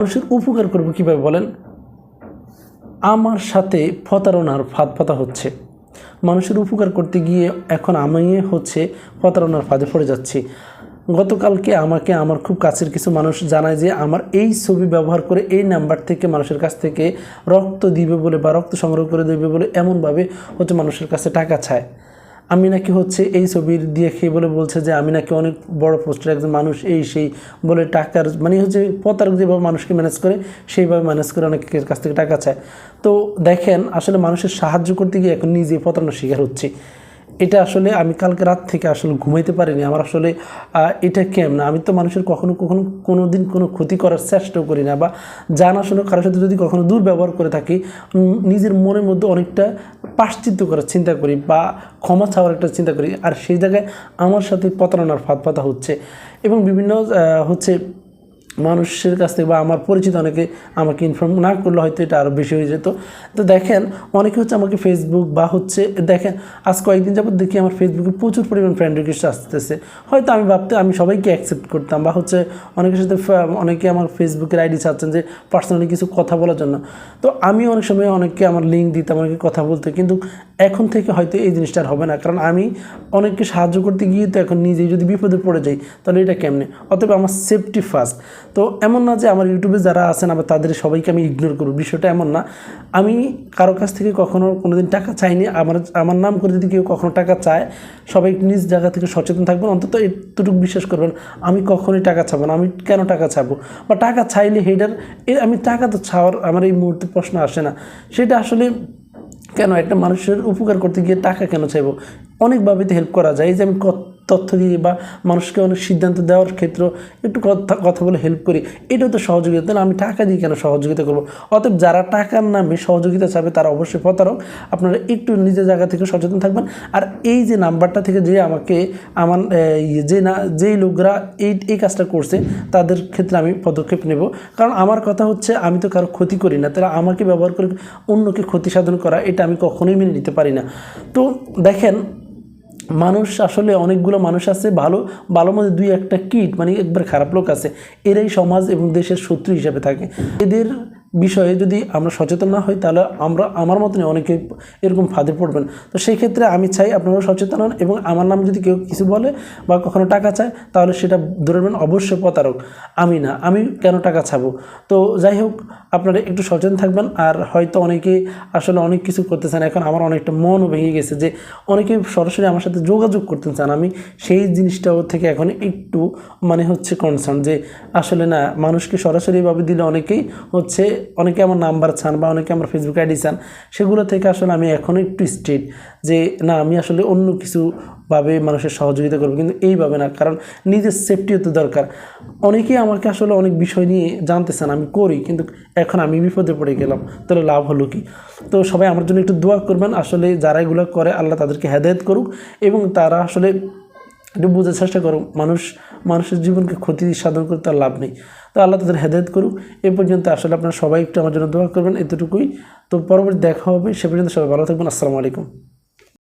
মানুষের উপকার করব কীভাবে বলেন? আমার সাথে প্রতারণার ফাঁদ পাতা হচ্ছে। মানুষের উপকার করতে গিয়ে এখন আমি হচ্ছে প্রতারণার ফাঁদে পড়ে যাচ্ছি। গতকালকে আমাকে আমার খুব কাছের কিছু মানুষ জানায় যে আমার এই ছবি ব্যবহার করে এই নাম্বার থেকে মানুষের কাছ থেকে রক্ত দিবে বলে বা রক্ত সংগ্রহ করে দেবে বলে এমনভাবে হচ্ছে মানুষের কাছে টাকা চায়। আমি নাকি হচ্ছে এই ছবির দিয়ে বলে বলছে যে আমি নাকি অনেক বড় পোস্টের একজন মানুষ, এই সেই বলে টাকার মানে হচ্ছে পতার যেভাবে মানুষকে ম্যানেজ করে, সেইভাবে ম্যানেজ করে অনেকের কাছ থেকে টাকা চায়। তো দেখেন, আসলে মানুষের সাহায্য করতে গিয়ে এখন নিজে প্রতারণার শিকার হচ্ছে। এটা আসলে আমি কালকে রাত থেকে আসলে ঘুমাইতে পারিনি। আমার আসলে এটা কেম না আমি তো মানুষের কখনো কখনো কোনো দিন কোনো ক্ষতি করার চেষ্টাও করি না বা জানা শুনে কারোর সাথে যদি কখনো দুর্ব্যবহার করে থাকি নিজের মনের মধ্যে অনেকটা পাশ্চিত্য করার চিন্তা করি বা ক্ষমা চাওয়ার একটা চিন্তা করি। আর সেই জায়গায় আমার সাথে প্রতারণার ফাঁদ পাতা হচ্ছে। এবং বিভিন্ন হচ্ছে মানুষের কাছ থেকে বা আমার পরিচিত অনেকে আমাকে ইনফর্ম না করলে হয়তো এটা আরও বেশি হয়ে যেত। তো দেখেন, অনেকে হচ্ছে আমাকে ফেসবুক বা হচ্ছে, দেখেন, আজ কয়েকদিন যাবত দেখি আমার ফেসবুকে প্রচুর পরিমাণ ফ্রেন্ড রিকোয়েস্ট আসতেছে। হয়তো আমি ভাবতে, আমি সবাইকে অ্যাকসেপ্ট করতাম বা হচ্ছে অনেকের সাথে অনেকে আমার ফেসবুকের আইডি চাচ্ছেন যে পার্সোনালি কিছু কথা বলার জন্য। তো আমি অনেক সময় অনেককে আমার লিঙ্ক দিতাম, অনেকে কথা বলতে, কিন্তু এখন থেকে হয়তো এই জিনিসটা আর হবে না। কারণ আমি অনেককে সাহায্য করতে গিয়ে তো এখন নিজেই যদি বিপদে পড়ে যাই, তাহলে এটা কেমনে? অতএব আমার সেফটি ফার্স্ট তো এমন না যে আমার ইউটিউবে যারা আছেন আবার তাদের সবাইকে আমি ইগনোর করব। বিষয়টা এমন না। আমি কারও কাছ থেকে কখনো দিন টাকা চাইনি। আমার আমার নাম করে যদি কেউ কখনো টাকা চায়, সবাই নিজ জায়গা থেকে সচেতন থাকবেন। অন্তত এতটুকু বিশ্বাস করবেন, আমি কখনোই টাকা চাবো না। আমি কেন টাকা চাবো? বা টাকা চাইলে হেডার এ, আমি টাকা তো ছাওয়ার আমার এই মুহূর্তে প্রশ্ন আসে না। সেটা আসলে কেন একটা মানুষের উপকার করতে গিয়ে টাকা কেন চাইব? অনেকভাবে হেল্প করা যায়। যে আমি তথ্য দিয়ে বা মানুষকে অনেক সিদ্ধান্ত দেওয়ার ক্ষেত্রে একটু কথা কথা বলে হেল্প করি। এটাও তো সহযোগিতা। তাহলে আমি টাকা দিয়ে কেন সহযোগিতা করব? অতএব যারা টাকার নামে সহযোগিতা চাবে তারা অবশ্যই প্রতারক। আপনারা একটু নিজের জায়গা থেকে সচেতন থাকবেন। আর এই যে নাম্বারটা থেকে যে আমাকে আমার ইয়ে, যে না যেই লোকরা এই এই কাজটা করছে তাদের ক্ষেত্রে আমি পদক্ষেপ নেব। কারণ আমার কথা হচ্ছে আমি তো কারও ক্ষতি করি না। তারা আমাকে ব্যবহার করে অন্যকে ক্ষতি সাধন করা এটা আমি কখনোই মেনে নিতে পারি না। তো দেখেন মানুষ আসলে অনেকগুলো মানুষ আছে, ভালো ভালো মধ্যে দুই একটা কিট মানে একবার খারাপ লোক আছে। এরাই সমাজ এবং দেশের শত্রু হিসাবে থাকে। এদের বিষয়ে যদি আমরা সচেতন না হই, তাহলে আমরা আমার মতনই অনেকে এরকম ফাঁদে পড়বেন। তো সেই ক্ষেত্রে আমি চাই আপনারা সচেতন হন এবং আমার নাম যদি কেউ কিছু বলে বা কখনো টাকা চায়, তাহলে সেটা ধরবেন অবশ্যই প্রতারক। আমি না, আমি কেন টাকা চাবো তো যাই হোক, আপনারা একটু সচেতন থাকবেন। আর হয়তো অনেকে আসলে অনেক কিছু করতে চান, এখন আমার অনেকটা মনও ভেঙে গেছে যে অনেকে সরাসরি আমার সাথে যোগাযোগ করতে চান। আমি সেই জিনিসটাও থেকে এখন একটু মানে হচ্ছে কনসার্ন যে আসলে না, মানুষকে সরাসরিভাবে দিলে অনেকেই হচ্ছে অনেকে আমার নাম্বার চান বা অনেকে আমার ফেসবুক আইডি চান, সেগুলো থেকে আসলে আমি এখন একটু স্ট্রেট যে, না, আমি আসলে অন্য কিছু ভাবে মানুষের সহযোগিতা করব। কিন্তু এইভাবে না, কারণ নিজের সেফটিও তো দরকার। অনেকেই আমাকে আসলে অনেক বিষয় নিয়ে জানতে চান, আমি করি, কিন্তু এখন আমি বিপদে পড়ে গেলাম, তাহলে লাভ হলো কি? তো সবাই আমার জন্য একটু দোয়া করবেন, আসলে যারা এগুলো করে, আল্লাহ তাদেরকে হেদায়ত করুক এবং তারা আসলে একটু বোঝার চেষ্টা করো, মানুষ, মানুষের জীবনকে ক্ষতি সাধন করে তার লাভ নেই। তো আল্লাহ তাদের হেদায়ত করুক। এ পর্যন্ত আসলে আপনারা সবাই একটু আমার জন্য দোয়া করবেন। এতটুকুই। তো পরবর্তী দেখা হবে। সে পর্যন্ত সবাই ভালো থাকবেন। আসসালামু আলাইকুম।